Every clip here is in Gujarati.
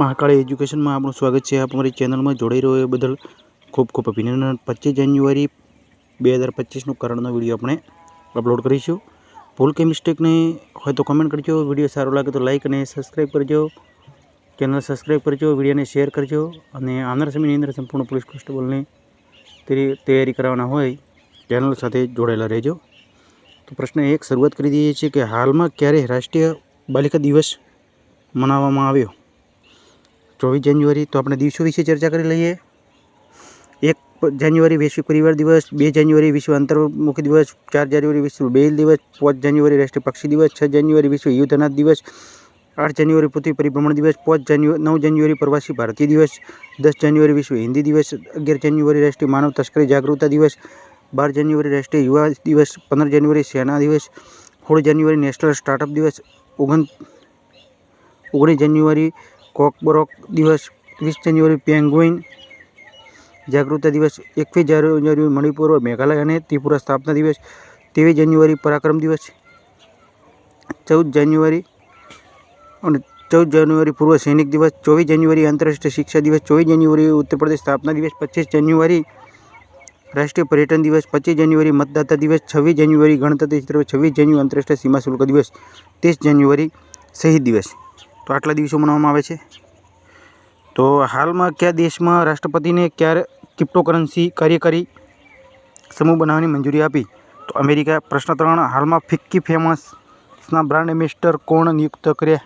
મહાકાળી એજ્યુકેશનમાં આપણું સ્વાગત છે. આપ અમારી ચેનલમાં જોડાઈ રહ્યો એ બદલ ખૂબ ખૂબ અભિનંદન. પચીસ જાન્યુઆરી બે હજાર પચીસનો કરણનો વીડિયો આપણે અપલોડ કરીશું. ભૂલ કે મિસ્ટેકને હોય તો કમેન્ટ કરજો. વીડિયો સારો લાગે તો લાઈક અને સબસ્ક્રાઈબ કરજો. ચેનલ સબસ્ક્રાઈબ કરજો, વિડીયોને શેર કરજો અને આવનાર સમયની અંદર સંપૂર્ણ પોલીસ કોન્સ્ટેબલની તૈયારી કરવાના હોય ચેનલ સાથે જોડાયેલા રહેજો. તો પ્રશ્ન એક, શરૂઆત કરી દઈએ છીએ કે હાલમાં ક્યારે રાષ્ટ્રીય બાલિકા દિવસ મનાવવામાં આવ્યો ચોવીસ જાન્યુઆરી તો આપણે દિવસો વિશે ચર્ચા કરી લઈએ એક જાન્યુઆરી વૈશ્વિક પરિવાર દિવસ બે જાન્યુઆરી વિશ્વ અંતર્મુખી દિવસ ચાર જાન્યુઆરી વિશ્વ બેલ દિવસ પાંચ જાન્યુઆરી રાષ્ટ્રીય પક્ષી દિવસ છ જાન્યુઆરી વિશ્વ યુદ્ધ અનાથ દિવસ આઠ જાન્યુઆરી પૃથ્વી પરિભ્રમણ દિવસ પાંચ જાન્યુઆરી નવ જાન્યુઆરી પ્રવાસી ભારતીય દિવસ દસ જાન્યુઆરી વિશ્વ હિન્દી દિવસ અગિયાર જાન્યુઆરી રાષ્ટ્રીય માનવ તસ્કરી જાગૃતતા દિવસ બાર જાન્યુઆરી રાષ્ટ્રીય યુવા દિવસ પંદર જાન્યુઆરી સેના દિવસ સોળ જાન્યુઆરી નેશનલ સ્ટાર્ટઅપ દિવસ ઓગણ ઓગણીસ જાન્યુઆરી કોકબરોક દિવસ, વીસ જાન્યુઆરી પેંગ્વિન જાગૃતતા દિવસ, એકવીસ જાન્યુઆરી મણિપુર, મેઘાલય અને ત્રિપુરા સ્થાપના દિવસ, ત્રેવીસ જાન્યુઆરી પરાક્રમ દિવસ, ચૌદ જાન્યુઆરી અને ચૌદ જાન્યુઆરી પૂર્વ સૈનિક દિવસ, ચોવીસ જાન્યુઆરી આંતરરાષ્ટ્રીય શિક્ષા દિવસ, ચોવીસ જાન્યુઆરી ઉત્તર પ્રદેશ સ્થાપના દિવસ, પચીસ જાન્યુઆરી રાષ્ટ્રીય પર્યટન દિવસ, પચીસ જાન્યુઆરી મતદાતા દિવસ, છવ્વીસ જાન્યુઆરી ગણતંત્ર દિવસ, છવ્વીસ જાન્યુઆરી આંતરરાષ્ટ્રીય સીમા શુલ્ક દિવસ, ત્રીસ જાન્યુઆરી શહીદ દિવસ. તો આટલા દિવસો મનાવવામાં આવે છે. તો હાલમાં કયા દેશમાં રાષ્ટ્રપતિને ક્યારે ક્રિપ્ટોકરન્સી કાર્યકારી સમૂહ બનાવવાની મંજૂરી આપી? તો અમેરિકા, પ્રશ્ન ત્રણ, હાલમાં ફિક્કી ફેમસના બ્રાન્ડ એમ્બેસેડર કોણ નિયુક્ત કર્યા?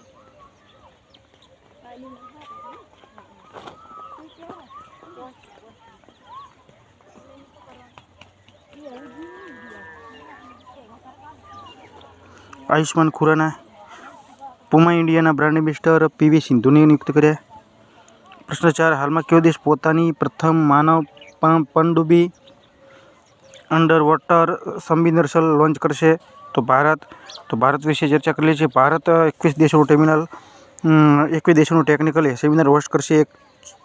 આયુષ્માન ખુરાના પુમા ઇન્ડિયાના બ્રાન્ડ એમ્બેસેડર પીવી સિંધુને નિયુક્ત કર્યા. પ્રશ્ન ચાર હાલમાં કયો દેશ પોતાની પ્રથમ માનવ પનડુબી અંડર વોટર સંબિનર્સલ લોન્ચ કરશે? તો ભારત તો ભારત વિશે ચર્ચા કરી છે. ભારત એકવીસ દેશોનું ટર્મિનલ એકવીસ દેશોનું ટેકનિકલ સેમિનાર હોસ્ટ કરશે. એક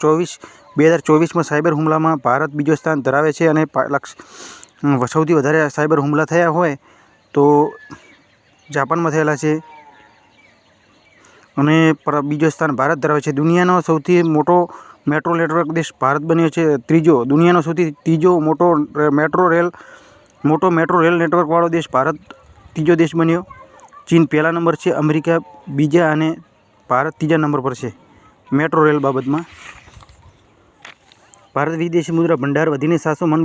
ચોવીસ, બે હજાર ચોવીસમાં સાયબર હુમલામાં ભારત બીજો સ્થાન ધરાવે છે અને સૌથી વધારે સાયબર હુમલા થયા હોય તો જાપાનમાં થયેલા છે. અને બીજો સ્થાન ભારત ધરાવે છે. દુનિયાનો સૌથી મોટો મેટ્રો નેટવર્ક દેશ ભારત બન્યો છે. ત્રીજો, દુનિયાનો સૌથી ત્રીજો મોટો મેટ્રો રેલ, મોટો મેટ્રો રેલ નેટવર્કવાળો દેશ ભારત ત્રીજો દેશ બન્યો. ચીન પહેલા નંબર છે, અમેરિકા બીજા અને ભારત ત્રીજા નંબર પર છે. મેટ્રો રેલ બાબતમાં ભારત વિદેશી મુદ્રા ભંડાર વધીને સાતસો મન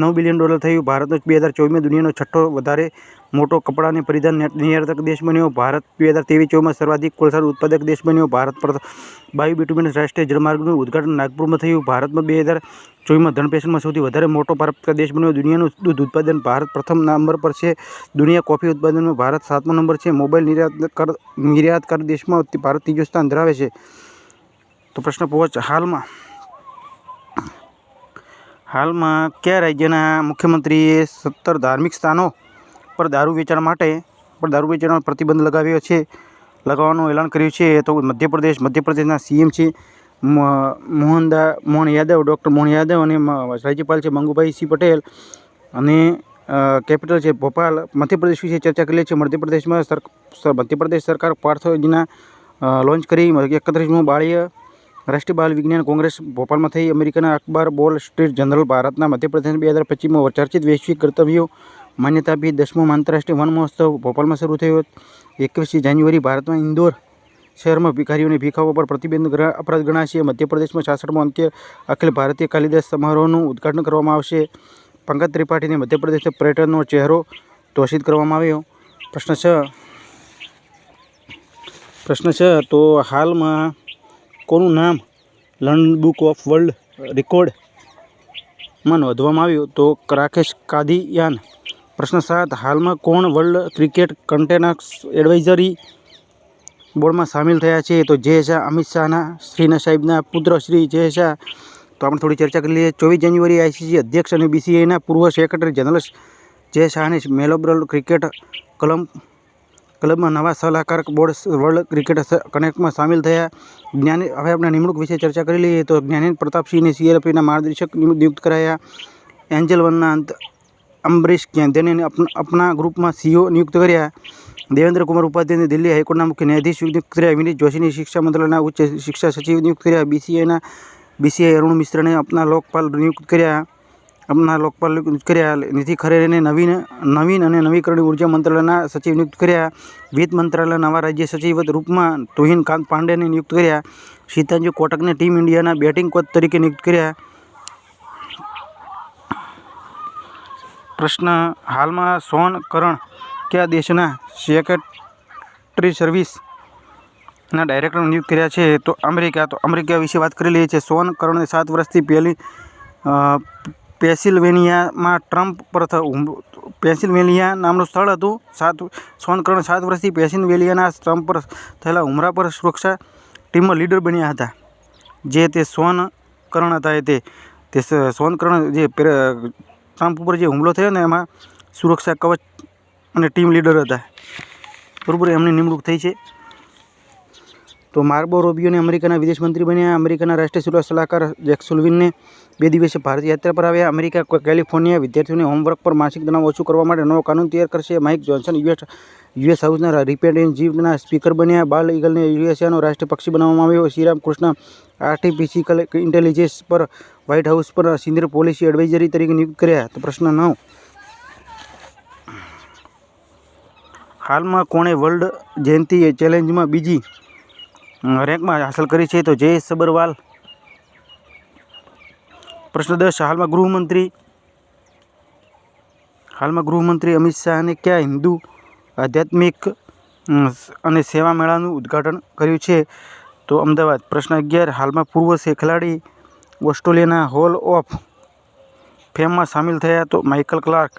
નવ બિલિયન ડોલર થયું. ભારતનો બે હજાર ચોવીસમાં દુનિયાનો છઠ્ઠો વધારે મોટો કપડાને પરિધાન નિર્યાતક દેશ બન્યો. ભારત બે હજાર ત્રેવીસ ચોવીસમાં સર્વાધિક કોલસાનું ઉત્પાદક દેશ બન્યો. ભારત પર બાયુ બિટુમિન રાષ્ટ્રીય જળમાર્ગનું ઉદઘાટન નાગપુરમાં થયું. ભારતમાં બે હજાર ચોવીસમાં ધનપેશનમાં સૌથી વધારે મોટો ભારત દેશ બન્યો. દુનિયાનું દૂધ ઉત્પાદન ભારત પ્રથમ નંબર પર છે. દુનિયા કોફી ઉત્પાદનમાં ભારત સાતમો નંબર છે. મોબાઈલ નિર્યાત કર નિર્યાતકાર દેશમાં ભારત ત્રીજો સ્થાન ધરાવે છે. તો પ્રશ્ન પહોંચ હાલમાં. હાલમાં કયા રાજ્યના મુખ્યમંત્રીએ સત્તર ધાર્મિક સ્થાનો પર દારૂ વેચાણ માટે, પર દારૂ વેચાણ પ્રતિબંધ લગાવ્યો છે, લગાવવાનું એલાન કર્યું છે. તો મધ્યપ્રદેશ, મધ્યપ્રદેશના સીએમ છે મોહનદા, મોહન યાદવ, ડૉક્ટર મોહન યાદવ અને રાજ્યપાલ છે મંગુભાઈ સિંહ પટેલ અને કેપિટલ છે ભોપાલ. મધ્યપ્રદેશ વિશે ચર્ચા કરી છે. મધ્યપ્રદેશમાં સર મધ્યપ્રદેશ સરકાર પાર્થ યોજના લોન્ચ કરી, એકત્રીસમું બાળીય રાષ્ટ્રીય બાલ વિજ્ઞાન કોંગ્રેસ ભોપાલમાં થઈ અમેરિકાના અખબાર બોલ સ્ટ્રીટ જનરલ ભારતના મધ્યપ્રદેશ બે હજાર પચીસમાં ચર્ચિત વૈશ્વિક કર્તવ્યો માન્યતા આપી દસમો આંતરરાષ્ટ્રીય વન મહોત્સવ ભોપાલમાં શરૂ થયો. એકવીસમી જાન્યુઆરી ભારતમાં ઇન્દોર શહેરમાં ભિખારીઓની ભીખાઓ પર પ્રતિબંધ અપરાધ ગણાશે. મધ્યપ્રદેશમાં છાસઠમો અંત્ય અખિલ ભારતીય કાલિદાસ સમારોહનું ઉદ્ઘાટન કરવામાં આવશે. પંકજ ત્રિપાઠીને મધ્યપ્રદેશ પર્યટનનો ચહેરો ઘોષિત કરવામાં આવ્યો. પ્રશ્ન છ. પ્રશ્ન છ, તો હાલમાં કોનું નામ? લંડન બુક ઓફ વર્લ્ડ રેકોર્ડમાં નોંધવામાં આવ્યું તો રાકેશ કાદિયાન. પ્રશ્ન સાત, હાલમાં કોણ વર્લ્ડ ક્રિકેટ કન્ટેનર્સ એડવાઇઝરી બોર્ડમાં સામેલ થયા છે? તો જય શાહ, અમિત શાહના, શ્રીના સાહેબના પુત્ર શ્રી જય શાહ. તો આપણે થોડી ચર્ચા કરી લઈએ. ચોવીસ જાન્યુઆરી આઈસીસી અધ્યક્ષ અને બીસીઆઈના પૂર્વ સેક્રેટરી જનરલ જય શાહને મેલોબ્રલ ક્રિકેટ ક્લબ ક્લબમાં નવા સલાહકાર બોર્ડ વર્લ્ડ ક્રિકેટ કનેક્ટમાં સામેલ થયા. જ્ઞાની, હવે આપણે નિમણૂક વિશે ચર્ચા કરી લઈએ તો જ્ઞાનેન્દ્ર પ્રતાપસિંહને સીઆરપીના માર્ગદર્શક નિયુક્ત કરાયા. એન્જલ વનના અંત, અંબરીશ ગેંધેને અપના ગ્રુપમાં સીઓ નિયુક્ત કર્યા. દેવેન્દ્ર કુમાર ઉપાધ્યાયને દિલ્હી હાઈકોર્ટના મુખ્ય ન્યાયાધીશ નિયુક્ત કર્યા. વિનીત જોશીની શિક્ષા મંત્રાલયના ઉચ્ચ શિક્ષા સચિવ નિયુક્ત કર્યા. બીસીઆઈના, બીસીઆઈ અરુણ મિશ્રને અપના લોકપાલ નિયુક્ત કર્યા. અપના લોકપાલ નિયુક્ત કર્યા, નિધિ ખરેને નવીન નવીન અને નવીકરણીય ઊર્જા મંત્રાલયના સચિવ નિયુક્ત કર્યા. વિત્ત મંત્રાલયના નવા રાજ્ય સચિવ રૂપમાં તુહિન કાંત પાંડેને નિયુક્ત કર્યા. સીતાંજુ કોટકને ટીમ ઇન્ડિયાના બેટિંગ કોચ તરીકે નિયુક્ત કર્યા. પ્રશ્ન હાલમાં સોન કરણ કયા દેશના સેક્રેટરી સર્વિસના ડાયરેક્ટર નિયુક્ત કર્યા છે? તો અમેરિકા તો અમેરિકા વિશે વાત કરી લઈએ છીએ. સોન કરણે સાત વર્ષથી પહેલી પેન્સિલ્વેનિયામાં ટ્રમ્પ પર પેન્સિલ્વેનિયા નામનું સ્થળ હતું. સાત સોન કરણ સાત વર્ષથી પેન્સિલ્વેનિયાના ટ્રમ્પ પર થયેલા હુમલા પર સુરક્ષા ટીમમાં લીડર બન્યા હતા. જે તે સોન કરણ હતા એ તે તે સ- સોન કરણ જે ટ્રમ્પ ઉપર જે હુમલો થયો ને એમાં સુરક્ષા કવચ અને ટીમ લીડર હતા. બરાબર, એમની નિમણૂક થઈ છે. તો માર્બો રોબિયોને અમેરિકાના વિદેશ મંત્રી બન્યા. અમેરિકાના રાષ્ટ્રીય સુરક્ષા સલાહકાર જેક સુલવિનને બે દિવસીય ભારત યાત્રા પર આવ્યા. અમેરિકા કેલિફોર્નિયા વિદ્યાર્થીઓને હોમવર્ક પર માસિક તણાવ ઓછું કરવા માટે નવો કાનૂન તૈયાર કરશે. માઇક જોન્સન, યુએસ યુએસ હાઉસના રિપ્રેઝેન્ટેટિવના સ્પીકર બન્યા. બાલ ઈગલને યુએસએનો રાષ્ટ્રીય પક્ષી બનાવવામાં આવ્યો. શ્રીરામ કૃષ્ણ આર્ટિફિશિકલ ઇન્ટેલિજન્સ પર વ્હાઇટ હાઉસ પર સિનિયર પોલિસી એડવાઇઝરી તરીકે નિયુક્ત કર્યા. તો પ્રશ્ન નવ. હાલમાં કોણે વર્લ્ડ જયંતિ ચેલેન્જમાં બીજી રેન્કમાં હાંસલ કરી છે તો જયેશ સબરવાલ. પ્રશ્ન દસ, હાલમાં ગૃહમંત્રી હાલમાં ગૃહમંત્રી અમિત શાહને કયા હિન્દુ આધ્યાત્મિક અને સેવા મેળાનું ઉદ્ઘાટન કર્યું છે? તો અમદાવાદ, પ્રશ્ન અગિયાર, હાલમાં પૂર્વ ખેલાડી ઓસ્ટ્રેલિયાના હોલ ઓફ ફેમમાં સામેલ થયા તો માઇકલ ક્લાર્ક.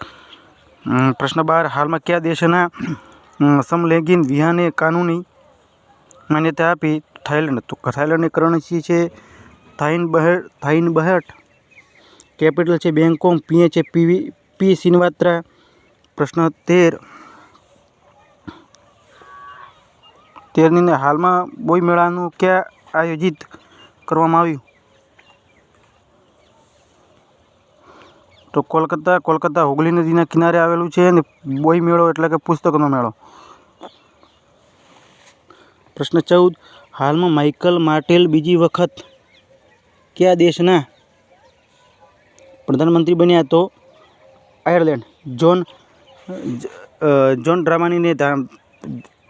પ્રશ્ન બાર, હાલમાં કયા દેશના સમલૈંગિન વિહાને કાનૂની માન્યતા આપી થાઇલેન્ડ તો થાઇલેન્ડની કરન્સી છે થાઇન બહેટ થાઇન બહેટ. કેપિટલ છે બેંગકોંગ પીએ છે પીવી પી સિનવાત્રા. પ્રશ્ન તેર. તેરની હાલમાં બોઈ મેળાનું ક્યાં આયોજિત કરવામાં આવ્યું? તો કોલકાતા કોલકાતા, હુગલી નદીના કિનારે આવેલું છે અને બોઈ મેળો એટલે કે પુસ્તકનો મેળો. પ્રશ્ન ચૌદ. હાલમાં માઇકલ માર્ટેલ બીજી વખત કયા દેશના પ્રધાનમંત્રી બન્યા તો? આયર્લેન્ડ. જોન જોન ડ્રામાનીને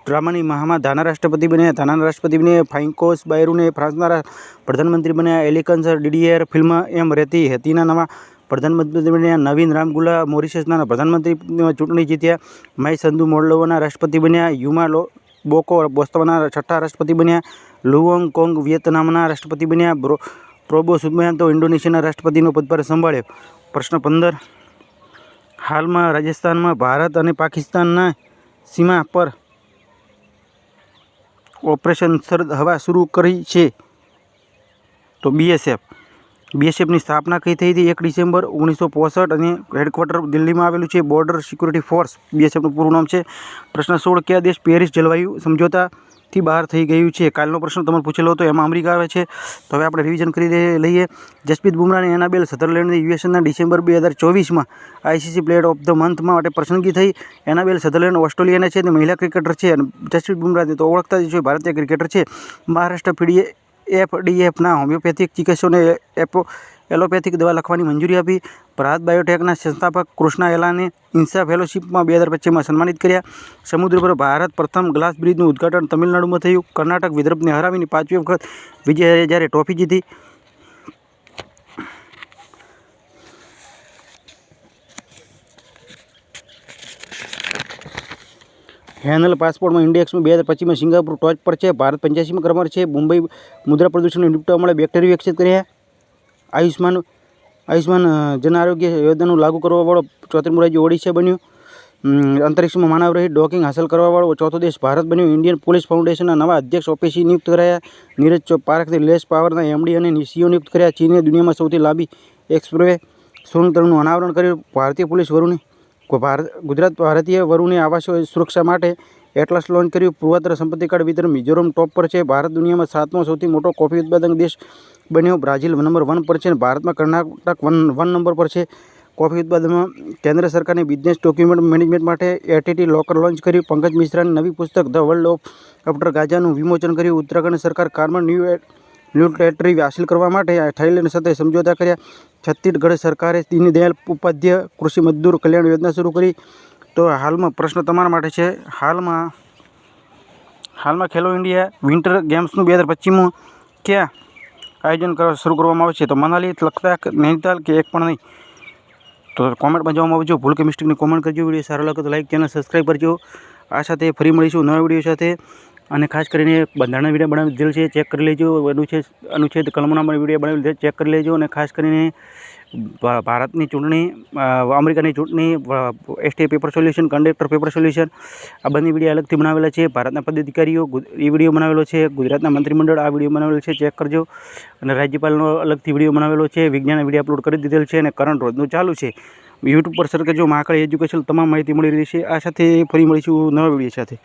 ડ્રામાની મહામાં ધાના રાષ્ટ્રપતિ બન્યા. ધાના રાષ્ટ્રપતિ બન્યા ફાઇન્કોસ બાયરુને ફ્રાન્સના પ્રધાનમંત્રી બન્યા. એલિકન્સર ડીડીએર ફિલ્મ એમ રહેતી હતીના નવા પ્રધાનમંત્રી બન્યા. નવીન રામગુલા મોરિશિયસના પ્રધાનમંત્રી ચૂંટણી જીત્યા. માય સંધુ મોલ્ડોવાના રાષ્ટ્રપતિ બન્યા. યુમા લો બોકો બોસ્તવાના છઠ્ઠા રાષ્ટ્રપતિ બન્યા, લુઓંગ કોંગ વિયેતનામના રાષ્ટ્રપતિ બન્યા, બ્રો, પ્રોબો સુદમયાંતો ઇન્ડોનેશિયાના રાષ્ટ્રપતિનો પદભાર સંભાળ્યો. પ્રશ્ન પંદર, હાલમાં રાજસ્થાનમાં ભારત અને પાકિસ્તાનના સીમા પર ઓપરેશન સરદ હવા શરૂ કરી છે. તો બીએસએફ બીએસએફની સ્થાપના કઈ થઈ હતી? એક ડિસેમ્બર ઓગણીસો પોસઠ અને હેડક્વાર્ટર દિલ્હીમાં આવેલું છે. બોર્ડર સિક્યુરિટી ફોર્સ બીએસએફનું પૂરું નામ છે. પ્રશ્ન સોળ, કયા દેશ પેરિસ જલવાયુ સમજોતાથી બહાર થઈ ગયું છે? કાલનો પ્રશ્ન તમારે પૂછેલો હતો, એમાં અમેરિકા આવે છે. તો હવે આપણે રિવિઝન કરી લઈએ. જસપ્રીત બુમરાહને એનાબેલ સધરલેન્ડની યુએસએના ડિસેમ્બર બે હજાર ચોવીસમાં આઈસીસી પ્લેયર ઓફ ધ મંથમાં માટે પસંદગી થઈ. એનાબેલ સધરલેન્ડ ઓસ્ટ્રેલિયાના છે અને મહિલા ક્રિકેટર છે. અને જસપ્રીત બુમરાહને તો ઓળખતા જ છે, ભારતીય ક્રિકેટર છે. મહારાષ્ટ્ર પીડીએ એફડીએફના હોમિયોપેથિક ચિકિત્સકોને એપો, એલોપેથિક દવા લખવાની મંજૂરી આપી. ભારત બાયોટેકના સંસ્થાપક કૃષ્ણા એલાને ઇન્સા ફેલોશિપમાં બે હજાર પચીસમાં સન્માનિત કર્યા. સમુદ્ર પર ભારત પ્રથમ ગ્લાસ બ્રિજનું ઉદ્ઘાટન તમિલનાડુમાં થયું. કર્ણાટક વિદર્ભને હરાવીને પાંચમી વખત વિજય જ્યારે ટ્રોફી જીતી. હેનલ પાસપોર્ટમાં ઇન્ડેક્સમાં બે હજાર પચીસમાં સિંગાપુર ટોચ પર છે. ભારત પંચ્યાસીમાં ક્રમર છે. મુંબઈ મુદ્રા પ્રદૂષણને નિપટવા માટે બેક્ટેરિયા વિકસિત કર્યા. આયુષ્માન આયુષ્માન જન આરોગ્ય યોજનાનું લાગુ કરવાવાળો ચોથેરમું રાજ્ય ઓડિશા બન્યું. અંતરિક્ષમાં માનવ રહિત ડોકિંગ હાંસલ કરવાવાળો ચોથો દેશ ભારત બન્યો. ઇન્ડિયન પોલીસ ફાઉન્ડેશનના નવા અધ્યક્ષ ઓપીસી નિયુક્ત કરાયા. નીરજ ચો પારખથી લેસ પાવરના એમડી અને સીઓ નિયુક્ત કર્યા. ચીને દુનિયામાં સૌથી લાંબી એક્સપ્રે સોનું તરણનું અનાવરણ કર્યું. ભારતીય પોલીસ વરુની ભારત ગુજરાત ભારતીય વરુની આવાસો સુરક્ષા માટે એટલાસ લોન્ચ કર્યું. પૂર્વોત્તર સંપત્તિ કાર્ડ વિતરણ મિઝોરમ ટોપ પર છે. ભારત દુનિયામાં સાતમો સૌથી મોટો કોફી ઉત્પાદક દેશ બન્યો. બ્રાઝિલ નંબર વન પર છે ભારતમાં કર્ણાટક વન વન નંબર પર છે. કોફી ઉત્પાદનમાં કેન્દ્ર સરકારની બિઝનેસ ડોક્યુમેન્ટ મેનેજમેન્ટ માટે એટીટી લોકર લોન્ચ કર્યું. પંકજ મિશ્રાની નવી પુસ્તક ધ વર્લ્ડ ઓફ આફ્ટર ગાજાનું વિમોચન કર્યું. ઉત્તરાખંડ સરકાર કાર્બન ન્યુ ન્યુટ્રેટરી હાસિલ કરવા માટે થાઇલેન્ડ સાથે સમજોતા કર્યા. છત્તીસગઢ સરકારે દીનદયાલ ઉપાધ્યાય કૃષિ મજદૂર કલ્યાણ યોજના શરૂ કરી. તો હાલમાં પ્રશ્ન તમારા માટે છે, હાલમાં હાલમાં ખેલો ઇન્ડિયા વિન્ટર ગેમ્સનું બે હજાર ક્યાં આયોજન શરૂ કરવામાં આવશે તો મનાલી લદ્દાખ નૈનીતાલ કે એક પણ નહીં? તો કોમેન્ટમાં જવામાં આવજો ભૂલ કે મિસ્ટેકની કોમેન્ટ કરજો. વીડિયો સારો લાગે તો લાઈક ચેનલ સબસ્ક્રાઈબ કરજો. આ સાથે ફરી મળીશું નવા વીડિયો સાથે. અને ખાસ કરીને બંધારણના વીડિયો બનાવી દીધેલ છે ચેક કરી લેજો. અનુચ્છેદ અનુચ્છેદ કલમોના વીડિયો બનાવી દીધેલ ચેક કરી લેજો. અને ખાસ કરીને ભારતની ચૂંટણી અમેરિકાની ચૂંટણી ST paper solution, conductor paper solution, આ બંને વીડિયો અલગથી બનાવેલા છે. ભારતના પદાધિકારીઓ એ વીડિયો બનાવેલો છે. ગુજરાતના મંત્રીમંડળ આ વીડિયો બનાવેલો છે. ચેક કરજો. અને રાજ્યપાલનો અલગથી વીડિયો બનાવેલો છે. વિજ્ઞાન વીડિયો અપલોડ કરી દીધેલ છે અને કરંટ રોજનું ચાલુ છે. યુટ્યુબ પર સર્ચ કરજો. મહાકાળી એજ્યુકેશન તમામ માહિતી મળી રહી છે. આ સાથે ફરી મળીશું નવા વીડિયો સાથે.